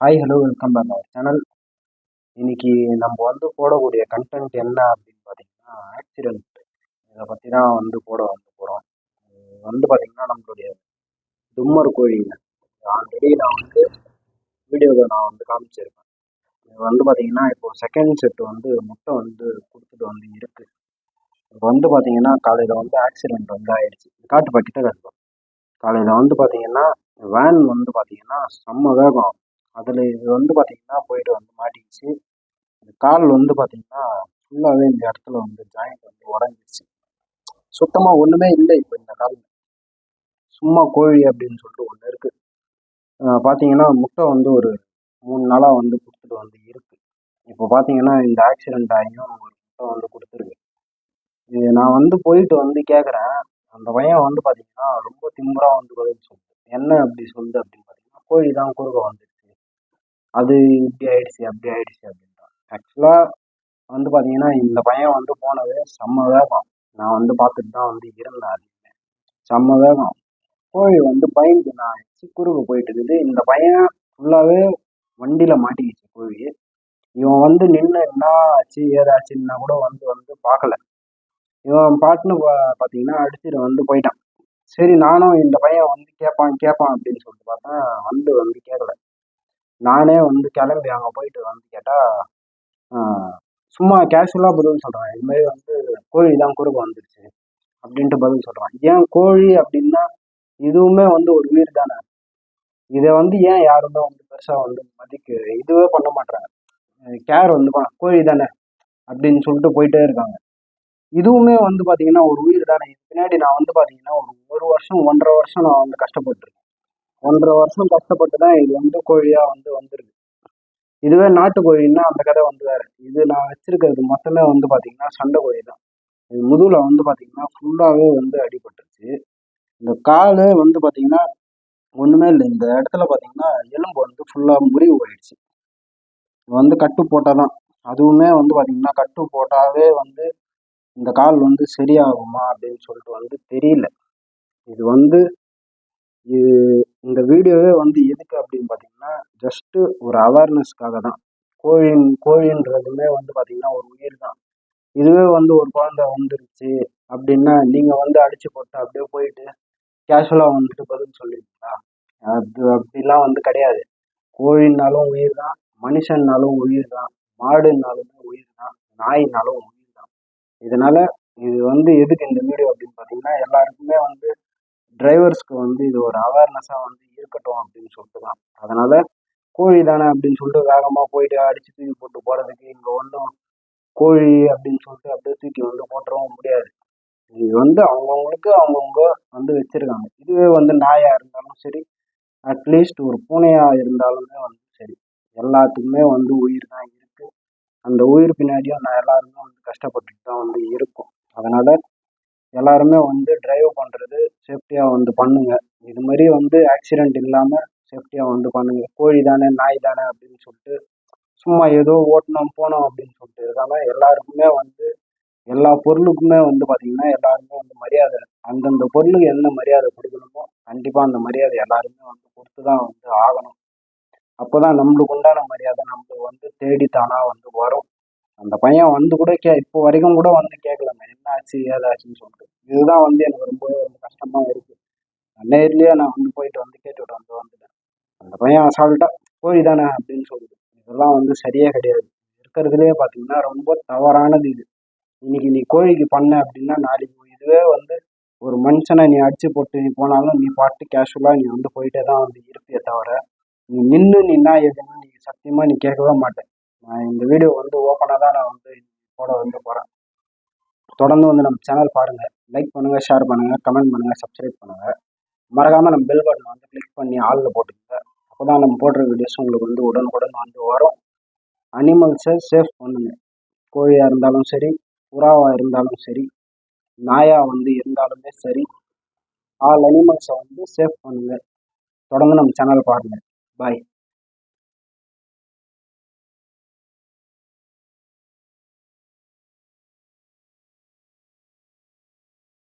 Hi hello welcome back our channel இன்னைக்கு நம்ம வந்து போடக்கூடிய கண்டென்ட் என்ன அப்படின்னு பார்த்தீங்கன்னா ஆக்சிடென்ட் இதை பற்றி தான் வந்து போட வந்து போகிறோம் வந்து பார்த்தீங்கன்னா நம்மளுடைய தும்மர் கோழிங்க. ஆல்ரெடி நான் வந்து வீடியோவில் நான் வந்து காமிச்சிருக்கேன். இது வந்து பார்த்தீங்கன்னா இப்போ செகண்ட் செட் வந்து முட்டை வந்து கொடுத்துட்டு வந்து இருக்குது இப்போ வந்து பார்த்தீங்கன்னா காலையில் வந்து ஆக்சிடென்ட் வந்து ஆயிடுச்சு. காட்டு பக்கிட்ட கட்டுவோம் காலையில் வந்து பார்த்தீங்கன்னா வேன் வந்து பார்த்தீங்கன்னா செம்ம வேகம். அதில் இது வந்து பார்த்திங்கன்னா போயிட்டு வந்து மாட்டிக்கிச்சு. இந்த கால் வந்து பார்த்திங்கன்னா ஃபுல்லாகவே இந்த இடத்துல வந்து ஜாயிண்ட் வந்து உடஞ்சிருச்சு. சுத்தமாக ஒன்றுமே இல்லை இப்போ இந்த காலில். சும்மா கோழி அப்படின்னு சொல்லிட்டு ஒன்று இருக்குது பார்த்தீங்கன்னா முட்டை வந்து ஒரு மூணு நாளாக வந்து கொடுத்துட்டு வந்து இருக்குது இப்போ பார்த்தீங்கன்னா இந்த ஆக்சிடென்ட் ஆகியும் ஒரு முட்டை வந்து கொடுத்துருக்கு. இது நான் வந்து போயிட்டு வந்து கேட்குறேன் அந்த பையன் வந்து பார்த்தீங்கன்னா ரொம்ப திம்புறாக வந்து பதில் சொல்லுது. என்ன அப்படி சொல்லுது? அப்படின்னு பார்த்தீங்கன்னா கோழி தான் குறுக்க வந்து அது இப்படி ஆயிடுச்சு அப்படி ஆயிடுச்சு அப்படின்றான் ஆக்சுவலாக வந்து பார்த்தீங்கன்னா இந்த பையன் வந்து போனது செம்ம வேகம். நான் வந்து பார்த்துட்டு தான் வந்து இருந்தேன் செம்ம வேகம். கோழி வந்து பயந்து நான் குறுக்கு போயிட்டு இருக்குது. இந்த பையன் ஃபுல்லாகவே வண்டியில் மாட்டிக்கிச்சு கோழி இவன் வந்து நின்று என்ன ஆச்சு ஏதாச்சுன்னா கூட வந்து வந்து பார்க்கல இவன் பாட்டுன்னு பார்த்தீங்கன்னா அடிச்சுட்டு வந்து போயிட்டான். சரி நானும் இந்த பையன் வந்து கேட்பான் கேட்பான் அப்படின்னு சொல்லிட்டு பார்த்தேன் வந்து வந்து கேட்கல நானே வந்து கிளம்பி அங்கே போயிட்டு வந்து கேட்டால் சும்மா கேஷுவலாக பதில் சொல்கிறேன் இதுமாரி வந்து கோழி தான் குறுக்க வந்துருச்சு அப்படின்ட்டு பதில் சொல்கிறான் ஏன் கோழி அப்படின்னா இதுவுமே வந்து ஒரு உயிர் தானே? இதை வந்து ஏன் யாருமே வந்து பெருசாக வந்து மதிக்க இதுவே பண்ண மாட்டாங்க கேர் வந்து கோழி தானே? அப்படின்னு சொல்லிட்டு போயிட்டே இருக்காங்க. இதுவுமே வந்து பார்த்தீங்கன்னா ஒரு உயிர் தானே? பின்னாடி நான் வந்து பார்த்தீங்கன்னா ஒரு ஒரு வருஷம் ஒன்றரை வருஷம் நான் வந்து கஷ்டப்பட்டுருக்கேன். ஒன்றரை வருஷம் கஷ்டப்பட்டு தான் இது வந்து கோழியாக வந்து வந்துருக்கு இதுவே நாட்டு கோழின்னா அந்த கதை வந்து வேறு. இது நான் வச்சிருக்கிறது மொத்தமே வந்து பார்த்தீங்கன்னா சண்டை கோழி தான் இது முதுகில் வந்து பார்த்தீங்கன்னா ஃபுல்லாகவே வந்து அடிபட்டுருச்சு. இந்த கால் வந்து பார்த்தீங்கன்னா ஒன்றுமே இல்லை. இந்த இடத்துல பார்த்தீங்கன்னா எலும்பு வந்து ஃபுல்லாக முறிவு போயிடுச்சு. வந்து கட்டு போட்டால் தான் அதுவுமே வந்து பார்த்தீங்கன்னா கட்டு போட்டாவே வந்து இந்த கால் வந்து சரியாகுமா அப்படின்னு சொல்லிட்டு வந்து தெரியல. இது வந்து இது இந்த வீடியோவே வந்து எதுக்கு அப்படின்னு பார்த்தீங்கன்னா ஜஸ்ட்டு ஒரு அவேர்னஸ்க்காக தான். கோழின் கோழின்றதுமே வந்து பார்த்தீங்கன்னா ஒரு உயிர் தான். இதுவே வந்து ஒரு குழந்த வந்துருச்சு அப்படின்னா நீங்கள் வந்து அடித்து போட்டு அப்படியே போயிட்டு கேஷுவலாக வந்துட்டு பதில் சொல்லிடுங்களா அது அப்படிலாம் வந்து கிடையாது. கோழின்னாலும் உயிர் தான் மனுஷன்னாலும் உயிர் தான் மாடுனாலுமே உயிர் தான் நாயினாலும் உயிர் தான். இதனால் இது வந்து எதுக்கு இந்த வீடியோ அப்படின்னு பார்த்தீங்கன்னா எல்லாருக்குமே வந்து டிரைவர்ஸ்க்கு வந்து இது ஒரு அவேர்னஸாக வந்து இருக்கட்டும் அப்படின்னு சொல்லிட்டு தான். அதனால் கோழி தானே அப்படின்னு சொல்லிட்டு வேகமாக போயிட்டு அடித்து தூக்கி போட்டு போகிறதுக்கு இங்கே ஒன்றும் கோழி அப்படின்னு சொல்லிட்டு அப்படியே தூக்கி வந்து போட்டுறவும் முடியாது. இது வந்து அவங்கவுங்களுக்கு அவங்கவுங்க வந்து வச்சுருக்காங்க. இதுவே வந்து நாயாக இருந்தாலும் சரி அட்லீஸ்ட் ஒரு பூனையாக இருந்தாலுமே வந்து சரி எல்லாத்துக்குமே வந்து உயிர் தான் இருக்குது அந்த உயிர் பின்னாடியும் நான் எல்லாருமே வந்து கஷ்டப்பட்டுட்டு தான் வந்து இருக்கும். அதனால் எல்லாருமே வந்து டிரைவ் பண்ணுறது சேஃப்டியாக வந்து பண்ணுங்க. இது மாதிரி வந்து ஆக்சிடெண்ட் இல்லாமல் சேஃப்டியாக வந்து பண்ணுங்க. கோழி தானே நாய் தானே அப்படின்னு சொல்லிட்டு சும்மா ஏதோ ஓட்டணும் போனோம் அப்படின்னு சொல்லிட்டு இருக்காமல் எல்லாருக்குமே வந்து எல்லா பொருளுக்குமே வந்து பார்த்தீங்கன்னா எல்லாருமே வந்து மரியாதை அந்தந்த பொருளுக்கு என்ன மரியாதை கொடுக்கணுமோ கண்டிப்பாக அந்த மரியாதை எல்லாருமே வந்து கொடுத்து தான் வந்து ஆகணும். அப்போ தான் நம்மளுக்கு உண்டான மரியாதை நம்மளுக்கு வந்து தேடி தானாக வந்து வரும். அந்த பையன் வந்து கூட கே இப்போ வரைக்கும் கூட வந்து கேட்கல ஆச்சு ஏதாச்சுன்னு சொல்லிட்டு. இதுதான் வந்து எனக்கு ரொம்ப கஷ்டமா இருக்கு. நேர்லயே நான் வந்து போயிட்டு வந்து கேட்டுட்டு வந்து வந்துட்டேன். அந்த பையன் அசால்ட்டா கோழி தானே அப்படின்னு சொல்லுது இதெல்லாம் வந்து சரியே கிடையாது. இருக்கிறதுலே பார்த்தீங்கன்னா ரொம்ப தவறானது இது. இன்னைக்கு நீ கோழிக்கு பண்ண அப்படின்னா நாளைக்கு இதுவே வந்து ஒரு மனுஷனை நீ அடிச்சு போட்டு நீ போனாலும் நீ பாட்டு கேஷுவலாக நீ வந்து போயிட்டே தான் வந்து இருப்பியே தவிர நீ நின்று நின்னா எதுன்னு நீ சத்தியமாக நீ கேட்கவே மாட்டேன் நான் இந்த வீடியோ வந்து ஓப்பனாக தான் நான் வந்து போட வந்து போகிறேன் தொடர்ந்து வந்து நம்ம சேனல் பாருங்கள் லைக் பண்ணுங்கள் ஷேர் பண்ணுங்கள் கமெண்ட் பண்ணுங்கள் சப்ஸ்கிரைப் பண்ணுங்கள் மறக்காமல் நம்ம பெல் பட்டனை வந்து கிளிக் பண்ணி ஆளில் போட்டுக்கோங்க. அப்போ தான் நம்ம போடுற வீடியோஸ் உங்களுக்கு வந்து உடனுக்குடன் வந்து வரும். அனிமல்ஸை சேஃப் பண்ணுங்க. கோழியாக இருந்தாலும் சரி புறாவாக இருந்தாலும் சரி நாயாக வந்து இருந்தாலுமே சரி ஆல் அனிமல்ஸை வந்து சேஃப் பண்ணுங்கள் தொடர்ந்து நம்ம சேனல் பாருங்கள் பாய்